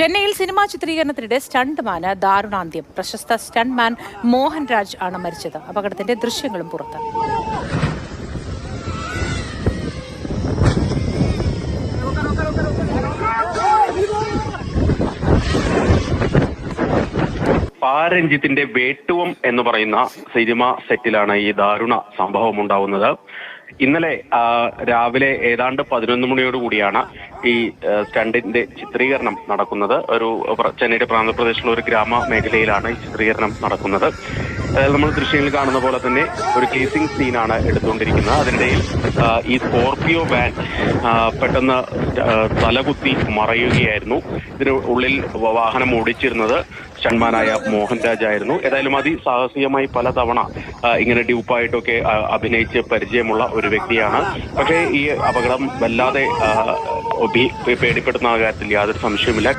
ചെന്നൈയിൽ സിനിമാ ചിത്രീകരണത്തിനിടെ സ്റ്റണ്ട്മാന് ദാരുണാന്ത്യം. പ്രശസ്ത സ്റ്റണ്ട്മാൻ മോഹൻരാജ് ആണ് മരിച്ചത്. അപകടത്തിന്റെ ദൃശ്യങ്ങളും പുറത്ത്. പാരഞ്ജിത്തിന്റെ വേട്ടുവം എന്ന് പറയുന്ന സിനിമ സെറ്റിലാണ് ഈ ദാരുണ സംഭവം ഉണ്ടാവുന്നത്. ഇന്നലെ രാവിലെ ഏതാണ്ട് പതിനൊന്ന് മണിയോടുകൂടിയാണ് ഈ സ്റ്റണ്ടിന്റെ ചിത്രീകരണം നടക്കുന്നത്. ഒരു ചെന്നൈയുടെ പ്രാന്തപ്രദേശത്തുള്ള ഒരു ഗ്രാമ മേഖലയിലാണ് ഈ ചിത്രീകരണം നടക്കുന്നത്. നമ്മൾ ദൃശ്യങ്ങളിൽ കാണുന്ന പോലെ തന്നെ ഒരു കേസിംഗ് സീനാണ് എടുത്തുകൊണ്ടിരിക്കുന്നത്. അതിനിടയിൽ ഈ സ്കോർപിയോ വാൻ പെട്ടെന്ന് തലകുത്തി മറയുകയായിരുന്നു. ഇതിന് ഉള്ളിൽ വാഹനം ഓടിച്ചിരുന്നത് ഷൺമാനായ മോഹൻരാജ് ആയിരുന്നു ഏതായാലും അതിസാഹസികമായി പലതവണ ആ, ഇങ്ങനെ ഡ്യൂപ്പായിട്ടൊക്കെ അഭിനയിച്ച് പരിചയമുള്ള ഒരു വ്യക്തിയാണ്. പക്ഷേ ഈ അപകടം വല്ലാതെ പേടിപ്പെടുത്തുന്ന കാര്യത്തിൽ യാതൊരു സംശയവുമില്ല.